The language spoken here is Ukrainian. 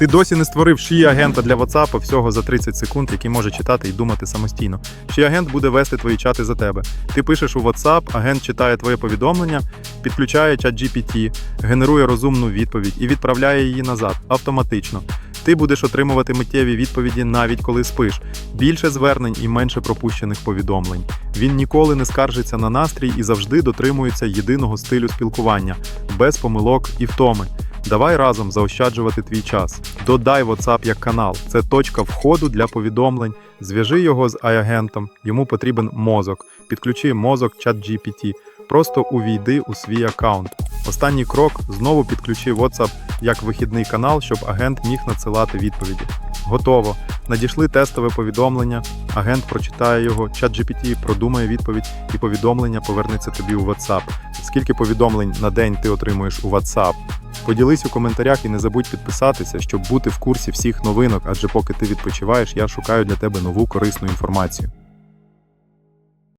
Ти досі не створив ші агента для WhatsApp всього за 30 секунд, який може читати і думати самостійно. Ші агент буде вести твої чати за тебе. Ти пишеш у WhatsApp, агент читає твоє повідомлення, підключає чат GPT, генерує розумну відповідь і відправляє її назад автоматично. Ти будеш отримувати миттєві відповіді навіть коли спиш. Більше звернень і менше пропущених повідомлень. Він ніколи не скаржиться на настрій і завжди дотримується єдиного стилю спілкування, без помилок і втоми. Давай разом заощаджувати твій час. Додай WhatsApp як канал. Це точка входу для повідомлень. Зв'яжи його з iAgentом. Йому потрібен мозок. Підключи мозок ChatGPT. Просто увійди у свій аккаунт. Останній крок знову підключи WhatsApp як вихідний канал, щоб агент міг надсилати відповіді. Готово. Надійшли тестове повідомлення. Агент прочитає його, ChatGPT продумає відповідь, і повідомлення повернеться тобі у WhatsApp. Скільки повідомлень на день ти отримуєш у WhatsApp? Поділись у коментарях і не забудь підписатися, щоб бути в курсі всіх новинок, адже поки ти відпочиваєш, я шукаю для тебе нову корисну інформацію.